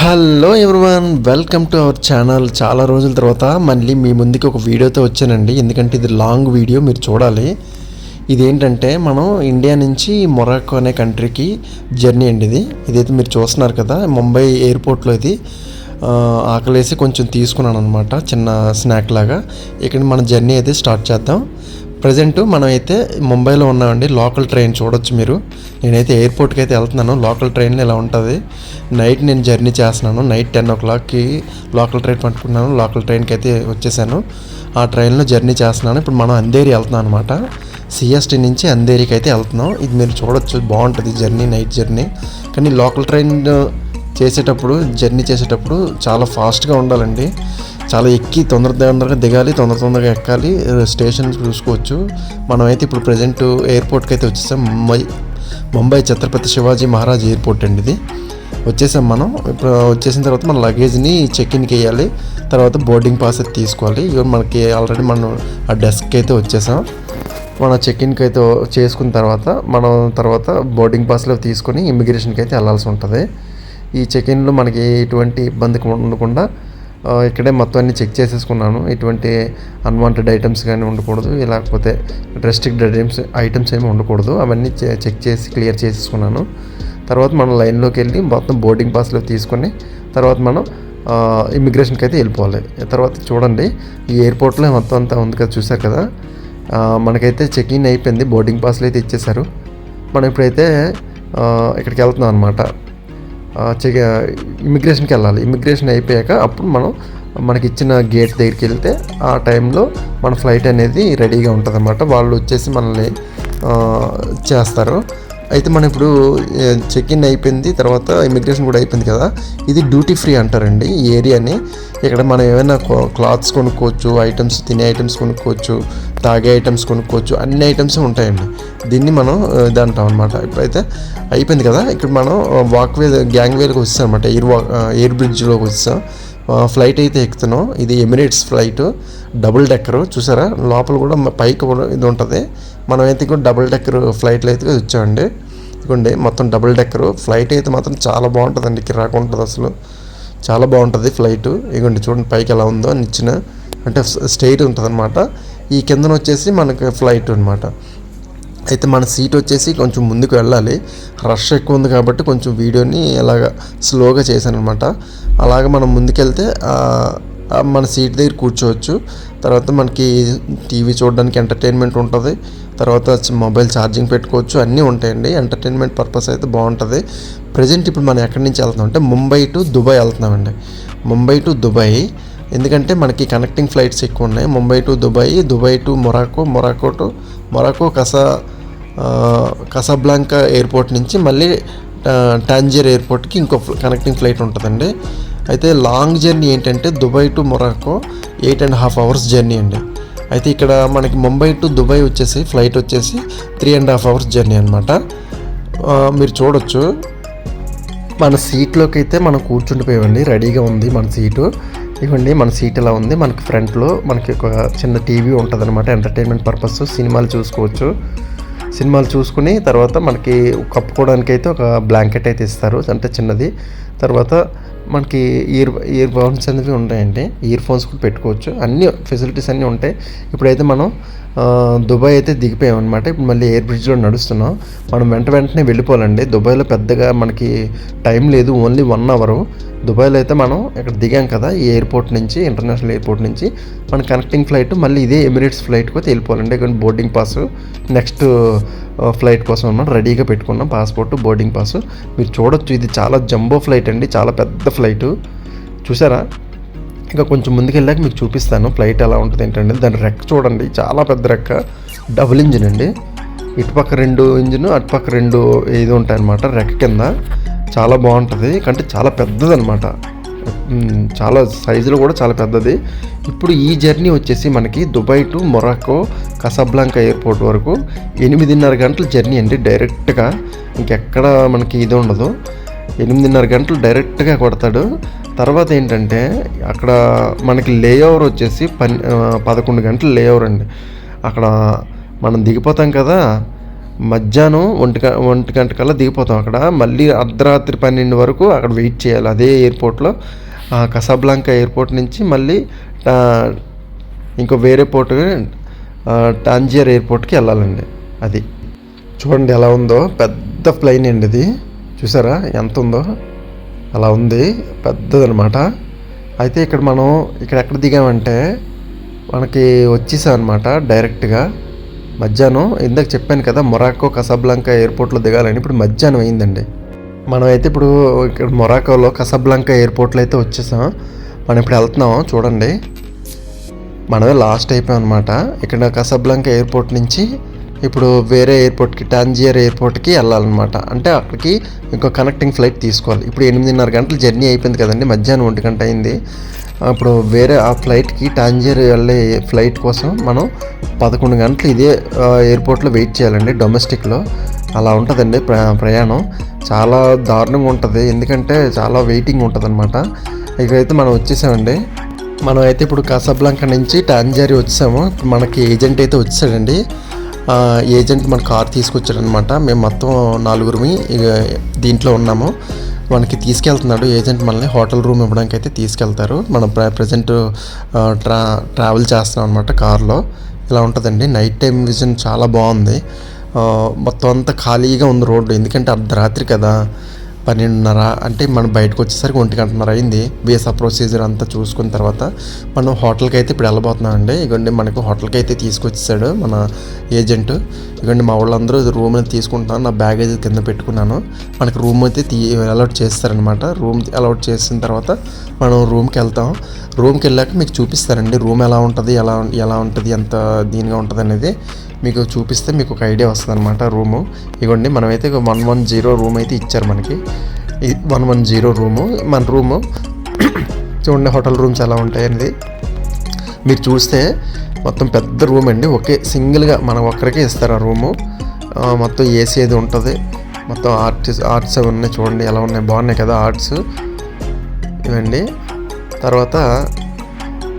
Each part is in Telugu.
Hello everyone welcome to our channel. చాలా రోజుల తర్వాత మళ్ళీ మీ ముందుకి ఒక వీడియోతో వచ్చానండి. ఎందుకంటే ఇది లాంగ్ వీడియో మీరు చూడాలి. ఇదేంటంటే మనం ఇండియా నుంచి మొరాకో అనే కంట్రీకి జర్నీ అండి ఇది. ఇదైతే మీరు చూస్తున్నారు కదా ముంబై ఎయిర్పోర్ట్లో ఇది. ఆకలేసి కొంచెం తీసుకున్నాను అనమాట చిన్న స్నాక్ లాగా. ఇక్కడ మన జర్నీ అయితే స్టార్ట్ చేద్దాం. ప్రజెంట్ మనం అయితే ముంబైలో ఉన్నామండి. లోకల్ ట్రైన్ చూడొచ్చు మీరు. నేనైతే ఎయిర్పోర్ట్కి అయితే వెళ్తున్నాను. లోకల్ ట్రైన్లో ఇలా ఉంటుంది. నైట్ నేను జర్నీ చేస్తున్నాను. నైట్ టెన్ ఓ క్లాక్కి లోకల్ ట్రైన్ పట్టుకున్నాను లోకల్ ట్రైన్కి అయితే వచ్చేసాను. ఆ ట్రైన్లో జర్నీ చేస్తున్నాను. ఇప్పుడు మనం అందేరి వెళ్తున్నాం అనమాట సిఎస్టీ నుంచి అందేరికి అయితే వెళ్తున్నాం. ఇది మీరు చూడొచ్చు. బాగుంటుంది జర్నీ నైట్ జర్నీ. కానీ లోకల్ ట్రైన్ చేసేటప్పుడు జర్నీ చేసేటప్పుడు చాలా ఫాస్ట్గా ఉండాలండి. చాలా ఎక్కి తొందర తొందరగా దిగాలి తొందర తొందరగా ఎక్కాలి స్టేషన్ చూసుకోవచ్చు. మనమైతే ఇప్పుడు ప్రజెంట్ ఎయిర్పోర్ట్కి అయితే వచ్చేసాం. ముంబై ముంబై ఛత్రపతి శివాజీ మహారాజ్ ఎయిర్పోర్ట్ అండి ఇది. వచ్చేసాం మనం. ఇప్పుడు వచ్చేసిన తర్వాత మన లగేజ్ని చెక్ ఇన్కి వేయాలి. తర్వాత బోర్డింగ్ పాస్ అయితే తీసుకోవాలి. ఇవి మనకి ఆల్రెడీ మనం ఆ డెస్క్కి అయితే వచ్చేసాం. మన చెక్ ఇన్కి అయితే చేసుకున్న తర్వాత మనం తర్వాత బోర్డింగ్ పాస్లో తీసుకొని ఇమిగ్రేషన్కి అయితే వెళ్ళాల్సి ఉంటుంది. ఈ చెక్ ఇన్లో మనకి ఎటువంటి ఇబ్బంది ఉండకుండా ఇక్కడే మొత్తం అన్ని చెక్ చేసేసుకున్నాను. ఎటువంటి అన్వాంటెడ్ ఐటమ్స్ కానీ ఉండకూడదు. లేకపోతే రెస్ట్రిక్టెడ్ ఐటమ్స్ ఐటమ్స్ ఏమి ఉండకూడదు. అవన్నీ చెక్ చేసి క్లియర్ చేసేసుకున్నాను. తర్వాత మనం లైన్లోకి వెళ్ళి మొత్తం బోర్డింగ్ పాస్లో తీసుకొని తర్వాత మనం ఇమ్మిగ్రేషన్కి ఇమిగ్రేషన్కి అయితే వెళ్ళిపోవాలి. తర్వాత చూడండి ఈ ఎయిర్పోర్ట్లో మొత్తం అంతా ఉంది కదా చూసారు కదా? మనకైతే చెక్ ఇన్ అయిపోయింది బోర్డింగ్ పాస్లు అయితే ఇచ్చేశారు. మనం ఇప్పుడైతే ఇక్కడికి వెళ్తున్నాం అనమాట ఇమిగ్రేషన్కి వెళ్ళాలి. ఇమిగ్రేషన్ అయిపోయాక అప్పుడు మనం మనకి ఇచ్చిన గేట్ దగ్గరికి వెళ్తే ఆ టైంలో మన ఫ్లైట్ అనేది రెడీగా ఉంటుంది అన్నమాట వాళ్ళు వచ్చేసి మనల్ని చేస్తారు. అయితే మనం ఇప్పుడు చెక్ ఇన్ అయిపోయింది తర్వాత ఇమిగ్రేషన్ కూడా అయిపోయింది కదా. ఇది డ్యూటీ ఫ్రీ అంటారండి ఈ ఏరియాని. ఇక్కడ మనం ఏమైనా క్లాత్స్ కొనుక్కోవచ్చు ఐటమ్స్ తినే ఐటమ్స్ కొనుక్కోవచ్చు తాగే ఐటమ్స్ కొనుక్కోవచ్చు అన్ని ఐటమ్స్ ఉంటాయండి. దీన్ని మనం ఇది అంటాం అనమాట ఇప్పుడైతే అయిపోయింది కదా? ఇక్కడ మనం వాక్వే గ్యాంగ్ వేలకు వచ్చాం అనమాట ఎయిర్ వా ఎయిర్ బ్రిడ్జ్లోకి వచ్చాం ఫ్లైట్ అయితే ఎక్కుతున్నాం. ఇది ఎమిరేట్స్ ఫ్లైట్. Double decker. చూసారా? లోపల కూడా పైకి కూడా ఇది ఉంటుంది. మనం అయితే కూడా డబుల్ డెక్కర్ ఫ్లైట్లో అయితే వచ్చామండి. ఇదిగోండి మొత్తం డబుల్ డెక్కర్. ఫ్లైట్ అయితే మాత్రం చాలా బాగుంటుందండి. కిరాకు ఉంటుంది అసలు. చాలా బాగుంటుంది ఫ్లైట్. ఇదిగోండి చూడండి పైకి ఎలా ఉందో. నిచ్చిన అంటే స్టేట్ ఉంటుంది అనమాట ఈ కిందన వచ్చేసి మనకి ఫ్లైట్ అనమాట అయితే మన సీట్ వచ్చేసి కొంచెం ముందుకు వెళ్ళాలి. రష్ ఎక్కువ ఉంది కాబట్టి కొంచెం వీడియోని ఇలాగ స్లోగా చేశాను అనమాట అలాగ మనం ముందుకెళ్తే మన సీట్ దగ్గర కూర్చోవచ్చు. తర్వాత మనకి టీవీ చూడడానికి ఎంటర్టైన్మెంట్ ఉంటుంది. తర్వాత మొబైల్ ఛార్జింగ్ పెట్టుకోవచ్చు. అన్నీ ఉంటాయండి. ఎంటర్టైన్మెంట్ పర్పస్ అయితే బాగుంటుంది. ప్రజెంట్ ఇప్పుడు మనం ఎక్కడి నుంచి వెళ్తున్నాం అంటే ముంబై టు దుబాయ్ వెళ్తున్నామండి. ముంబై టు దుబాయ్ ఎందుకంటే మనకి కనెక్టింగ్ ఫ్లైట్స్ ఎక్కువ ఉన్నాయి Mumbai to Dubai Dubai to Morocco Morocco to Morocco కసా Casablanca airport నుంచి మళ్ళీ టాంజర్ ఎయిర్పోర్ట్కి ఇంకో కనెక్టింగ్ ఫ్లైట్ ఉంటుందండి. అయితే లాంగ్ జర్నీ ఏంటంటే Dubai to Morocco eight and half hours journey అండి. అయితే ఇక్కడ మనకి ముంబై టు దుబాయ్ వచ్చేసి ఫ్లైట్ వచ్చేసి three and half hours journey అనమాట మీరు చూడొచ్చు. మన సీట్లోకి అయితే మనం కూర్చుండిపోయామండి. రెడీగా ఉంది మన సీటు. ఇవ్వండి మన సీట్ ఎలా ఉంది? మనకి ఫ్రంట్లో మనకి ఒక చిన్న టీవీ ఉంటుంది అనమాట ఎంటర్టైన్మెంట్ పర్పస్. సినిమాలు చూసుకోవచ్చు. సినిమాలు చూసుకుని తర్వాత మనకి కప్పుకోవడానికి అయితే ఒక బ్లాంకెట్ అయితే ఇస్తారు అంటే చిన్నది. తర్వాత మనకి ఇయర్ ఇయర్ ఫోన్స్ అనేవి ఉంటాయండి. ఇయర్ ఫోన్స్ కూడా పెట్టుకోవచ్చు. అన్ని ఫెసిలిటీస్ అన్నీ ఉంటాయి. ఇప్పుడైతే మనం దుబాయ్ అయితే దిగిపోయాం అనమాట ఇప్పుడు మళ్ళీ ఎయిర్ బ్రిడ్జ్లో నడుస్తున్నాం. మనం వెంట వెంటనే వెళ్ళిపోవాలండి. దుబాయ్లో పెద్దగా మనకి టైం లేదు. ఓన్లీ వన్ అవరు దుబాయ్లో అయితే మనం ఇక్కడ దిగాం కదా ఈ ఎయిర్పోర్ట్ నుంచి ఇంటర్నేషనల్ ఎయిర్పోర్ట్ నుంచి. మన కనెక్టింగ్ ఫ్లైట్ మళ్ళీ ఇదే ఎమిరేట్స్ ఫ్లైట్కి అయితే వెళ్ళిపోవాలండి. ఇక్కడ బోర్డింగ్ పాస్ నెక్స్ట్ ఫ్లైట్ కోసం అనమాట రెడీగా పెట్టుకున్నాం. పాస్పోర్ట్ బోర్డింగ్ పాస్ మీరు చూడొచ్చు ఇది చాలా జంబో ఫ్లైట్ అండి. చాలా పెద్ద ఫ్లైట్ చూసారా? ఇంకా కొంచెం ముందుకు వెళ్ళాక మీకు చూపిస్తాను. ఫ్లైట్ ఎలా ఉంటుంది ఏంటంటే దాని రెక్క చూడండి. చాలా పెద్ద రెక్క డబుల్ ఇంజిన్ అండి. ఇటుపక్క రెండు ఇంజిన్ అటుపక్క రెండు ఇది ఉంటాయన్నమాట. రెక్క కింద. చాలా బాగుంటుంది. కంటే చాలా పెద్దది అనమాట చాలా సైజులో కూడా చాలా పెద్దది. ఇప్పుడు ఈ జర్నీ వచ్చేసి మనకి Dubai to Morocco Casablanca airport వరకు ఎనిమిదిన్నర గంటల జర్నీ అండి డైరెక్ట్గా. ఇంకెక్కడ మనకి ఇది ఉండదు. ఎనిమిదిన్నర గంటలు డైరెక్ట్గా కొడతాడు. తర్వాత ఏంటంటే అక్కడ మనకి లేఓవర్ వచ్చేసి పన్ పదకొండు గంటలు లేఓవర్ అండి. అక్కడ మనం దిగిపోతాం కదా మధ్యాహ్నం ఒంటి ఒంటి గంట కల్లా దిగిపోతాం అక్కడ. మళ్ళీ అర్ధరాత్రి పన్నెండు వరకు అక్కడ వెయిట్ చేయాలి. అదే ఎయిర్పోర్ట్లో కసాబ్లాంకా ఎయిర్పోర్ట్ నుంచి మళ్ళీ ఇంకో వేరే పోర్ట్ టాంజియర్ ఎయిర్పోర్ట్కి వెళ్ళాలండి అది. చూడండి ఎలా ఉందో. పెద్ద ప్లైన్ అండి ఇది. చూసారా? ఎంత ఉందో? అలా ఉంది. పెద్దదనమాట అయితే ఇక్కడ మనం ఇక్కడ ఎక్కడ దిగామంటే మనకి వచ్చేసాం అనమాట డైరెక్ట్గా మధ్యాహ్నం ఇందాక చెప్పాను కదా మొరాకో కసాబ్లాంకా ఎయిర్పోర్ట్లో దిగాలని. ఇప్పుడు మధ్యాహ్నం అయిందండి. మనం అయితే ఇప్పుడు ఇక్కడ మొరాకోలో కసబ్లంక ఎయిర్పోర్ట్లో అయితే వచ్చేసాం. మనం ఇప్పుడు వెళ్తున్నాం. చూడండి. మనమే లాస్ట్ అయిపోయాం అనమాట ఇక్కడ కసబ్లంక ఎయిర్పోర్ట్ నుంచి ఇప్పుడు వేరే ఎయిర్పోర్ట్కి టాంజియర్ ఎయిర్పోర్ట్కి వెళ్ళాలన్నమాట. అంటే అక్కడికి ఇంకో కనెక్టింగ్ ఫ్లైట్ తీసుకోవాలి. ఇప్పుడు ఎనిమిదిన్నర గంటల జర్నీ అయిపోయింది కదండి. మధ్యాహ్నం ఒంటి గంట అయింది. అప్పుడు వేరే ఆ ఫ్లైట్కి టాంజియర్ వెళ్ళే ఫ్లైట్ కోసం మనం పదకొండు గంటలు ఇదే ఎయిర్పోర్ట్లో వెయిట్ చేయాలండి డొమెస్టిక్లో. అలా ఉంటుందండి ప్ర ప్రయాణం. చాలా దారుణంగా ఉంటుంది. ఎందుకంటే చాలా వెయిటింగ్ ఉంటుంది అనమాట ఇక్కడైతే మనం వచ్చేసామండి. మనం అయితే ఇప్పుడు కాసాబ్లాంకా నుంచి టాంజారి వచ్చాము. మనకి ఏజెంట్ అయితే వచ్చాడండి. ఏజెంట్ మన కార్ తీసుకొచ్చాడనమాట మేము మొత్తం నలుగురిమి దీంట్లో ఉన్నాము. మనకి తీసుకెళ్తున్నాడు. ఏజెంట్ మనల్ని హోటల్ రూమ్ ఇవ్వడానికి అయితే తీసుకెళ్తారు. మనం ప్ర ప్రజెంట్ ట్రా ట్రావెల్ చేస్తున్నాం అనమాట కార్లో. ఇలా ఉంటుందండి. నైట్ టైం విజన్ చాలా బాగుంది. మొత్తం అంతా ఖాళీగా ఉంది రోడ్డు. ఎందుకంటే అర్ధరాత్రి కదా. పన్నెండున్నర అంటే మనం బయటకు వచ్చేసరికి ఒంటి గంటన్నర అయింది వీసా ప్రొసీజర్ అంతా చూసుకున్న తర్వాత మనం హోటల్కి అయితే ఇప్పుడు వెళ్ళబోతున్నామండి. ఇగోండి మనకు హోటల్కి అయితే తీసుకొచ్చేసాడు మన ఏజెంట్. ఇగోండి మా వాళ్ళందరూ రూమ్ అయితే తీసుకుంటున్నాను. నా బ్యాగ్ అయితే కింద పెట్టుకున్నాను. మనకి రూమ్ అయితే తీ అలౌట్ చేస్తారనమాట రూమ్ అలౌట్ చేసిన తర్వాత మనం రూమ్కి వెళ్తాం. రూమ్కి వెళ్ళాక మీకు చూపిస్తారండి రూమ్ ఎలా ఉంటుంది? ఎలా ఎలా ఉంటుంది? ఎంత దీనిగా ఉంటుంది అనేది మీకు చూపిస్తే మీకు ఒక ఐడియా వస్తుంది అనమాట రూము. ఇగోండి మనమైతే వన్ వన్ జీరో రూమ్ అయితే ఇచ్చారు మనకి. వన్ వన్ జీరో రూము మన రూము. చూడండి హోటల్ రూమ్స్ ఎలా ఉంటాయండి మీరు చూస్తే మొత్తం పెద్ద రూమ్ అండి. ఒకే సింగిల్గా మనం ఒక్కరికే ఇస్తారు ఆ రూము. మొత్తం ఏసీ అది ఉంటుంది. మొత్తం ఆర్ట్స్ ఆర్ట్స్ అవి ఉన్నాయి చూడండి ఎలా ఉన్నాయి. బాగున్నాయి కదా ఆర్ట్స్. ఇవండి తర్వాత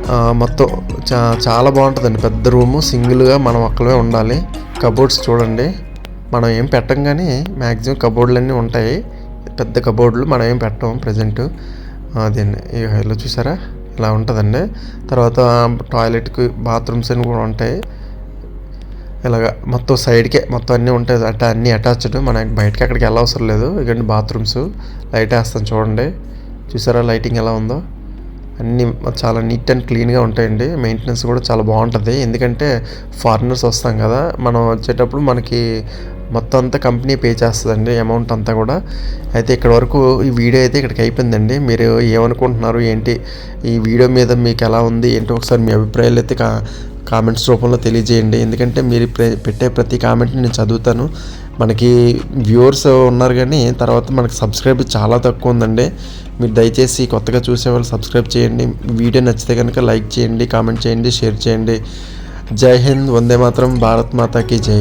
మొత్తం చా చాలా బాగుంటుందండి. పెద్ద రూము సింగిల్గా మనం అక్కడే ఉండాలి. కబోర్డ్స్ చూడండి. మనం ఏం పెట్టం కానీ మ్యాక్సిమం కబోర్డులన్నీ ఉంటాయి. పెద్ద కబోర్డులు మనం ఏం పెట్టం ప్రజెంట్. అదండి ఈ ఇలా చూసారా? ఇలా ఉంటుందండి. తర్వాత టాయిలెట్కి బాత్రూమ్స్ అని కూడా ఉంటాయి. ఇలాగ మొత్తం సైడ్కే మొత్తం అన్నీ ఉంటాయి. అంటే అన్నీ అటాచ్డ్. మనకి బయటకి అక్కడికి వెళ్ళవసరం లేదు. ఇకండి బాత్రూమ్స్ లైట్ వేస్తాను చూడండి. చూసారా లైటింగ్ ఎలా ఉందో? అన్నీ చాలా నీట్ అండ్ క్లీన్గా ఉంటాయండి. మెయింటెనెన్స్ కూడా చాలా బాగుంటుంది. ఎందుకంటే ఫారినర్స్ వస్తాం కదా మనం వచ్చేటప్పుడు మనకి మొత్తం అంతా కంపెనీ పే చేస్తుందండి అమౌంట్ అంతా కూడా. అయితే ఇక్కడ వరకు ఈ వీడియో అయితే ఇక్కడికి అయిపోయిందండి. మీరు ఏమనుకుంటున్నారు ఏంటి? ఈ వీడియో మీద మీకు ఎలా ఉంది? ఏంటో? ఒకసారి మీ అభిప్రాయాలు అయితే కా కామెంట్స్ రూపంలో తెలియజేయండి. ఎందుకంటే మీరు పెట్టే ప్రతి కామెంట్ని నేను చదువుతాను. మనకి వ్యూవర్స్ ఉన్నారు కానీ తర్వాత మనకి సబ్స్క్రైబ్ చాలా తక్కువ ఉందండి. మీరు దయచేసి కొత్తగా చూసేవాళ్ళు సబ్స్క్రైబ్ చేయండి. వీడియో నచ్చితే కనుక లైక్ చేయండి కామెంట్ చేయండి షేర్ చేయండి. జై హింద్ వందే మాత్రం భారత్ మాతాకి జై.